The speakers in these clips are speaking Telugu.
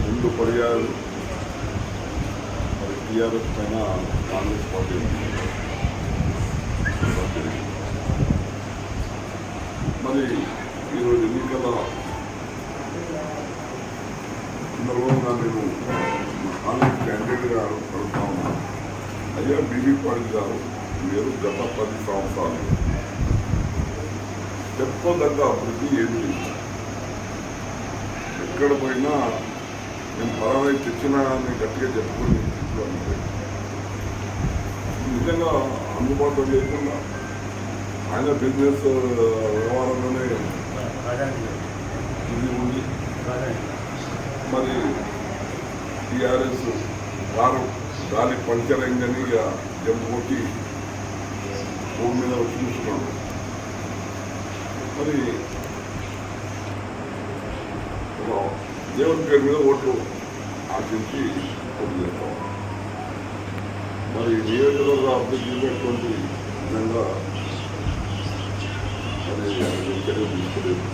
రెండు పర్యాలు మరి టీఆర్ఎస్ పైన కాంగ్రెస్ పార్టీ మరి ఈరోజు ఎన్నికల సందర్భంగా నేను కాంగ్రెస్ క్యాండిడేట్గా అడుగుతా ఉన్నాను అయ్యా బీబీ పాటిల్ గారు. మీరు గత పది సంవత్సరాలు. చెప్పదగ్గ అభివృద్ధి ఏమి ఎక్కడ పోయినా నేను పరమై తెచ్చినా అని గట్టిగా చెప్పుకొని నిజంగా అందుబాటులో లేకుండా ఆయన బిజినెస్ వ్యవహారంలోనే ఇది ఉంది. మరి టీఆర్ఎస్ వారు గాలి పంచర్ అయిందని ఇక జంపు కొట్టి భూమి మీద చూసుకోండి మరి దేవుని పేరు మీద ఓట్లు ఆశించి ఓట్లు చేస్తాం. మరి నియోజకవర్గ అభివృద్ధి చేసినటువంటి విధంగా మరి చర్యలు తీసుకోలేదు.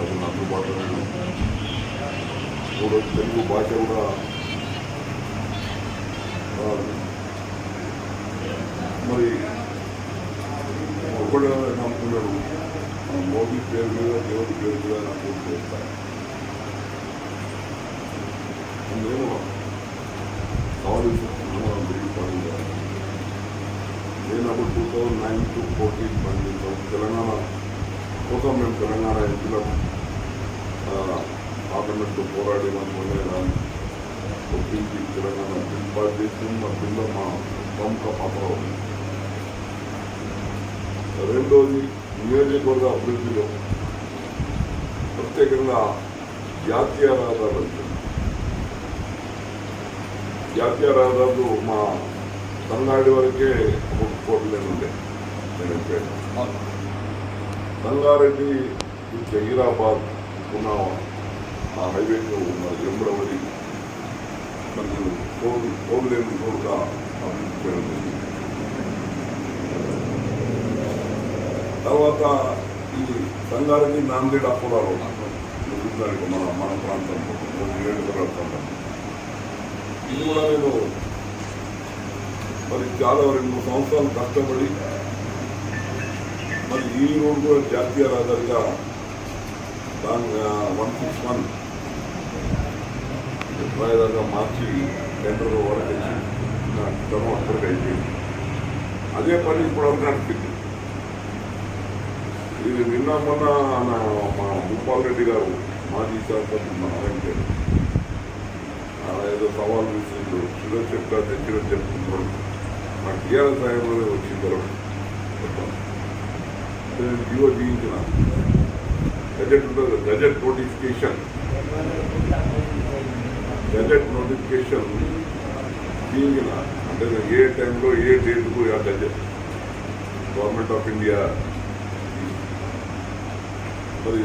అసలు అందుబాటులో లేదు. మూడో తెలుగు భాష కూడా మరి ఒకడు నమ్ముకున్నాడు. ఆ మోదీ పేరు మీద దేవుడి పేరు మీద నాకు ఓటు చేస్తాను నేను ఆలోచిస్తున్నాను దిగిపోయింది నేను అప్పుడు two thousand nine to fourteen పండించాం Telangana కోసం మేము తెలంగాణ ఎంపీలో పార్లమెంట్లో పోరాడి మన మొన్న ఒప్పించి తెలంగాణ బిల్ పాస్ చేసి మా బిల్లో మా ప్రముఖ పాత్ర ఉంది రెండోది నియోజకవర్గ అభివృద్ధిలో ప్రత్యేకంగా జాతీయ రహదారులు. జాతీయ రహదారులు మా సంగాడి వరకే ఒక కోట్లే ఉండే. నేను టు జహీరాబాద్ ఉన్న ఆ హైవేలో ఉన్న మనకు ఫోన్ ఫోన్ లేని రోడ్గా అభివృద్ధి చేయడం జరిగింది. తర్వాత ఈ సంగారెడ్డి నాందేడ్ అప్పుడాలు చూడడానికి మన మన ప్రాంతంలో నియోజకవర్గ ప్రాంతం. ఇది కూడా నేను మరి చాలా రెండు మూడు సంవత్సరాలు కష్టపడి మరి ఈ రోడ్డు కూడా జాతీయ రహదారిగా దాని వన్ సిక్స్ వన్ వాయిదాగా మార్చి టెండర్ వరకు నా టర్మ్ అక్కడికి అయిపోయింది. అదే పని ఇప్పుడు వరకు ఇది నిన్న మొన్న నా మా భూపాల్ రెడ్డి గారు మాజీ శాసనసభ్యులు మన ఏదో సవాల్ విసిరిండు చిరో చెప్తా తెచ్చిరో చెప్తున్నాడు. మా టీఆర్ఎస్ సాయంలోనే వచ్చింది నేను జీవో జీవించిన. గజెట్ ఉంటుంది గజెట్ నోటిఫికేషన్. గజెట్ నోటిఫికేషన్ జీవించిన. అంటే ఏ టైంలో ఏ డేట్కు ఆ గజెట్? గవర్నమెంట్ ఆఫ్ ఇండియా మరి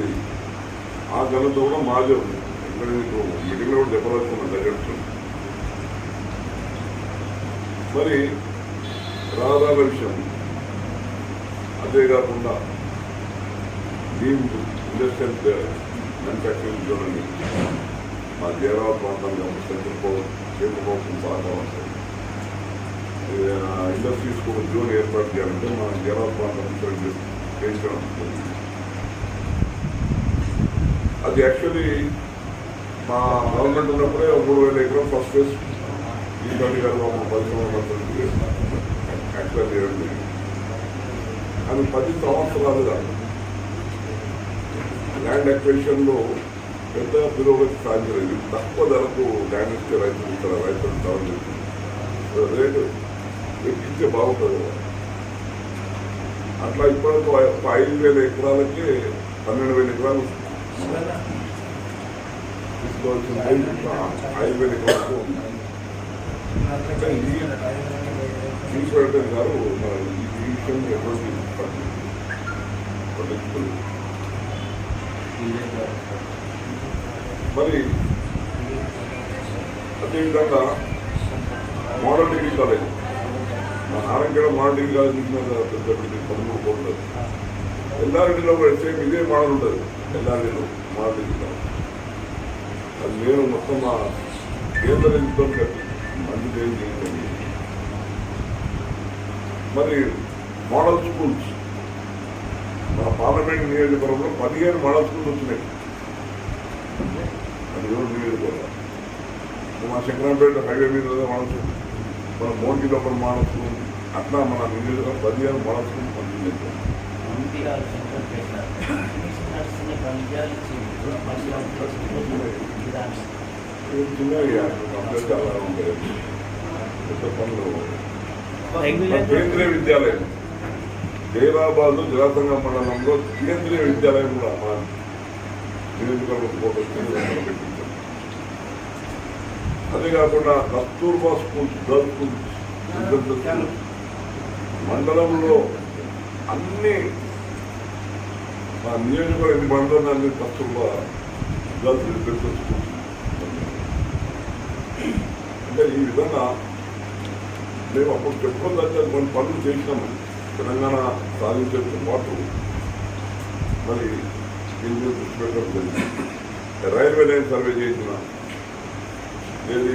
ఆ ఘనత కూడా మాదే ఉంది. ఇక్కడ ఎక్కడ కూడా చెప్పవలసిన దగ్గర మరి రాధాల విషయం. అంతేకాకుండా ఇండస్ట్రియల్ మ్యానుఫ్యాక్చరింగ్ జోన్ మా జీరాల ప్రాంతంలో సెంట్రల్ పవర్ సహకారం ఇండస్ట్రీస్ కూడా జోన్ ఏర్పాటు చేయాలంటే మా జీరాల ప్రాంతం యాక్చువల్లీ మా గవర్నమెంట్ ఉన్నప్పుడే మూడు వేల ఎకరం ఫస్ట్ ఫేజ్ ఈసారి గారు మా పరిశ్రమ యాక్చువల్ చేయడం అది పది సంవత్సరాలుగా ల్యాండ్ అక్వేషన్లో పెద్ద పురోగతి సాధించలేదు. తక్కువ ధరకు ల్యాండ్ ఇస్తే రైతులు ఇక్కడ రైతులు కావాలి రేటు ఎక్కించే బాగుంటుంది కదా. అట్లా ఇప్పటికీ ఐదు వేల ఎకరాలకి పన్నెండు వేల ఎకరాలు తీసుకోవాల్సింది ఐదు వేల ఎకరాలకు ఈశ్వరుడు గారు మన ఈ విషయం ఎటువంటి పట్టించుకోలేదు మరి అదేవిధంగా మోడల్ డిగ్రీ కాలేజ్ మా నారాయణ మాండీ కాదు చూసిన పెద్ద బిల్డింగ్ పదమూడు కోట్లు ఎల్ఆర్డీలో కూడా సేమ్ ఇదే మోడల్ ఉంటుంది. ఎల్ఆర్డీలో మోడల్ అది నేను మొత్తం మా కేంద్ర ఇంట్లో కట్టి అందుకే చేయండి మరి మోడల్ స్కూల్స్ మన పార్లమెంట్ నియోజకవర్గంలో పదిహేను మోడల్ స్కూల్స్ వచ్చినాయి. అది ఎవరు నియోజకవర్గం? మా శంకరంపేట హైవే మీద మోడల్ స్కూల్ మన మోంటిలో లోపల మోడల్ స్కూల్ అట్లా మన నియోజకవర్గం పదిహేను మోడల్ స్కూల్ పనిచేస్తాం ఎన్టీఆర్ సెంటర్ పెట్టారు కేంద్రీయ విద్యాలయం. జైరాబాద్ జలాసంగ మండలంలో కేంద్రీయ విద్యాలయం కూడా మా నియోజకవర్గం అదే కాకుండా కస్తూర్బా స్కూల్స్ గర్ల్ స్కూల్స్ మండలంలో అన్ని మా నియోజకవర్గం ఎన్ని మండలం అన్ని కస్తూర్బా గర్ల్స్ రెసిడెన్షియల్ స్కూల్స్ అంటే ఈ విధంగా మేము అప్పుడు చెప్పుకోదగ్గ కొన్ని పనులు చేసినాము. తెలంగాణ సాధించడంతో పాటు మరి దీని మీద దృష్టి పెట్టడం జరిగింది. రైల్వే లైన్ సర్వే చేసిన ఏది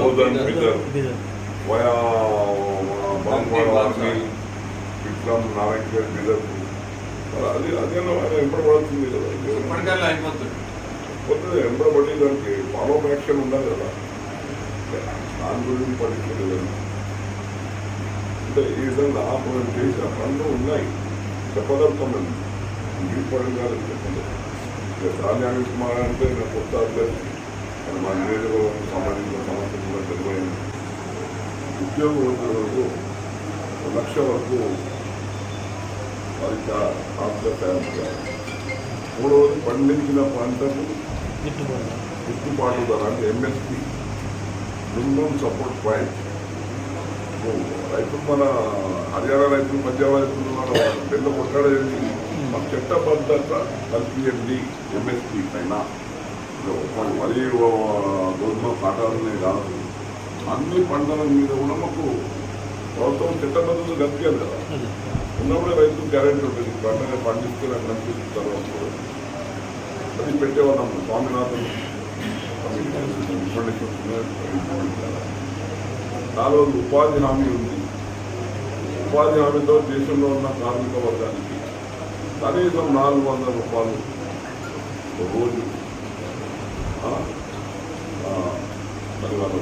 బోధన్ బిదర్. వయా బాంగ్వాడ ఆర్మీ విక్రమ్ నారాయణ బిదర్ అది అదే ఎప్పుడు పడుతుంది కదా? ఇప్పటికల్లా అయిపోతుంది. కొత్తది ఎంబడబడి దానికి ఫాలో యాక్షన్ ఉండాలి కదా. దాని గురించి పట్టించలేదు అంటే ఈ విధంగా మనం చేసిన పనులు ఉన్నాయి. చెప్పగలుగుతామండి ఈ పని కాదు చెప్పలేదు ఇక ధాన్యానికి కుమార్ అంటే కొత్త అభ్యర్థి అది మా నియోజకవర్గం సంబంధించిన సమస్యలు కూడా తెలివైంది ఉద్యోగులకు ఒక లక్ష వరకు చేయాలి మూడవది పండించిన పంటకు గిట్టుబాటు ధర అంటే ఎంఎస్పి మినిమం సపోర్ట్ పాయింట్. రైతులు మన హర్యానా రైతులు పంజాబ్ రైతులు మన బెల్ల కొట్టాడేది మన చట్టబద్ధత కల్పించండి ఎంఎస్పి పైన. మన వరి గోధుమ కాటాలనే కాదు. అన్ని పంటల మీద కూడా మాకు ప్రభుత్వం చట్టబద్ధత కల్పించాలి కదా. ఉన్నప్పుడే రైతులు గ్యారెంటీ ఉంటుంది పంటనే పండిస్తే నాకు కనిపిస్తారు అప్పుడు అది పెట్టేవాళ్ళం స్వామినాథన్ నాలుగు ఉపాధి హామీ ఉంది. ఉపాధి హామీతో దేశంలో ఉన్న కార్మిక వర్గానికి కనీసం నాలుగు వందల రూపాయలు రోజు. మరి వాళ్ళు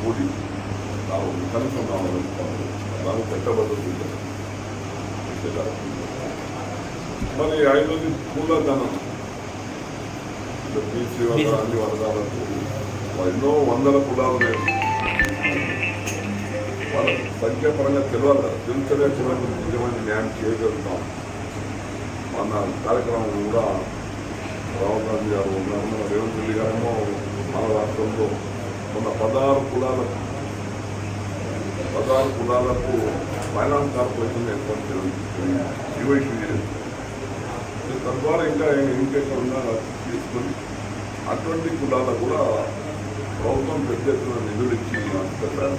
కూలి నాలుగు వందల రూపాయలు దానికి పెట్టబడుతుంది మరి ఐదోది మూలధనం బీసీ అన్ని వర్గాలకు ఎన్నో వందల కులాలు ఉన్నాయి వాళ్ళ సంఖ్యాపరంగా తెలియాలి కదా తెలుసనే చివరికి నిజమైన న్యాయం చేయగలుగుతాం మన కార్యక్రమం కూడా రాహుల్ గాంధీ గారు ఉన్నారు రేవంత్ రెడ్డి గారేమో మన రాష్ట్రంలో మన పదహారు కులాలకు పదహారు కులాలకు ఫైనాన్స్ కార్పొరేషన్ ఏర్పాటు చేయడం ఈవైసీ తద్వారా ఇంకా ఇంకెక్కడ తీసుకొని అటువంటి కులాలకు కూడా ప్రభుత్వం పెద్ద ఎత్తున నిధులు ఇచ్చి పెట్టాలి.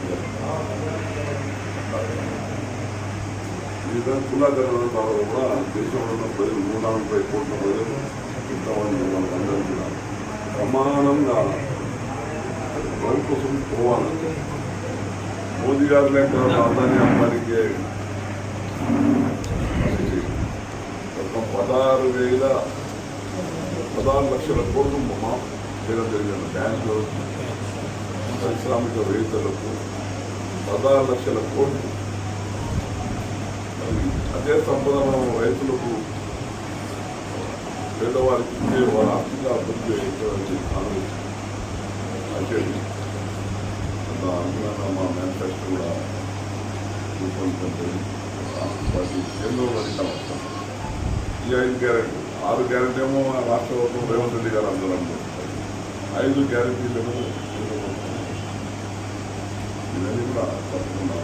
ఈ విధంగా కులాగరణ ద్వారా కూడా దేశంలో ఉన్న ప్రజలు నూట నలభై కోట్ల ప్రజలు ఇంతమంది మనకు కూడా సమానంగా ప్రభుత్వం పోవాలంటే మోదీ గారు లేక అదాని అంబానికి పదహారు వేల పదహారు లక్షల కోట్లు మా చేయడం జరిగిన బ్యాంకులు పారిశ్రామిక రైతులకు పదహారు లక్షల కోట్లు. అదే సంపద మనం రైతులకు పేదవారికి ఇచ్చే వాళ్ళ ఆర్థిక అభివృద్ధి అయ్యేటువంటి మా మేనిఫెస్టో కూడా రూపొందించడం జరిగింది. కాంగ్రెస్ పార్టీ కేంద్రంలో అధికారం వస్తాం ఈ ఐదు గ్యారెంటీ ఆరు గ్యారెంటీ ఏమో రాష్ట్ర ప్రభుత్వం రేవంత్ రెడ్డి గారు అందరూ అనుకుంటున్నారు ఐదు గ్యారెంటీలను ఇవన్నీ కూడా తప్పకుండా